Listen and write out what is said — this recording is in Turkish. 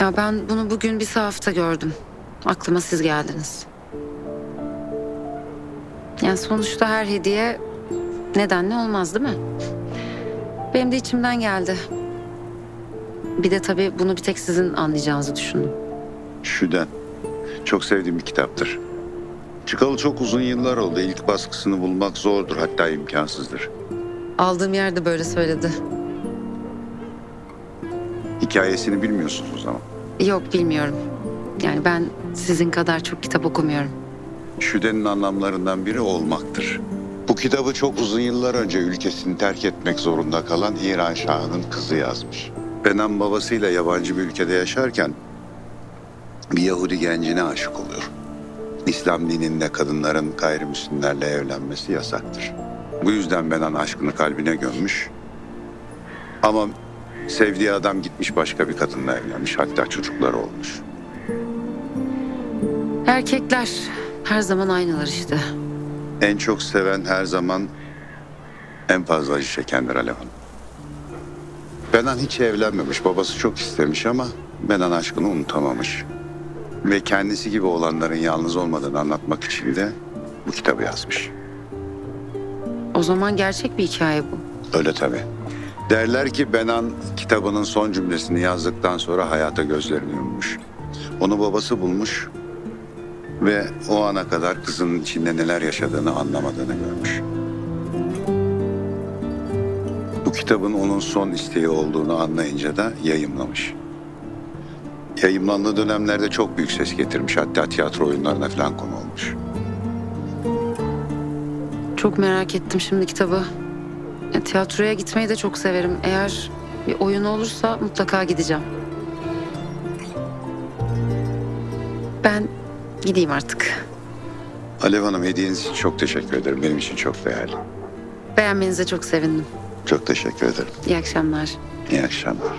Ya ben bunu bugün bir sahafta gördüm. Aklıma siz geldiniz. Yani sonuçta her hediye nedenli olmaz değil mi? Benim de içimden geldi. Bir de tabii bunu bir tek sizin anlayacağınızı düşündüm. Şüden. Çok sevdiğim bir kitaptır. Çıkalı çok uzun yıllar oldu. İlk baskısını bulmak zordur hatta imkansızdır. Aldığım yerde böyle söyledi. Hikayesini bilmiyorsunuz o zaman. Yok bilmiyorum. Yani ben sizin kadar çok kitap okumuyorum. Şüdenin anlamlarından biri olmaktır. Bu kitabı çok uzun yıllar önce ülkesini terk etmek zorunda kalan İran Şahı'nın kızı yazmış. Benan babasıyla yabancı bir ülkede yaşarken bir Yahudi gencine aşık oluyor. İslam dininde kadınların gayrimüslimlerle evlenmesi yasaktır. Bu yüzden Benan aşkını kalbine gömmüş. Ama sevdiği adam gitmiş başka bir kadınla evlenmiş. Hatta çocukları olmuş. Erkekler her zaman aynılar işte. En çok seven her zaman en fazla acı çekendir Alev Hanım. Benan hiç evlenmemiş. Babası çok istemiş ama Benan aşkını unutamamış. Ve kendisi gibi olanların yalnız olmadığını anlatmak için de bu kitabı yazmış. O zaman gerçek bir hikaye bu. Öyle tabii. Derler ki Benan kitabının son cümlesini yazdıktan sonra hayata gözlerini yummuş. Onu babası bulmuş ve o ana kadar kızının içinde neler yaşadığını anlamadığını görmüş. Bu kitabın onun son isteği olduğunu anlayınca da yayımlamış. Yayımlandığı dönemlerde çok büyük ses getirmiş. Hatta tiyatro oyunlarına falan konu olmuş. Çok merak ettim şimdi kitabı. Ya, tiyatroya gitmeyi de çok severim. Eğer bir oyun olursa mutlaka gideceğim. Ben gideyim artık. Alev Hanım hediyeniz için çok teşekkür ederim. Benim için çok değerli. Beğenmenize çok sevindim. Çok teşekkür ederim. İyi akşamlar. İyi akşamlar.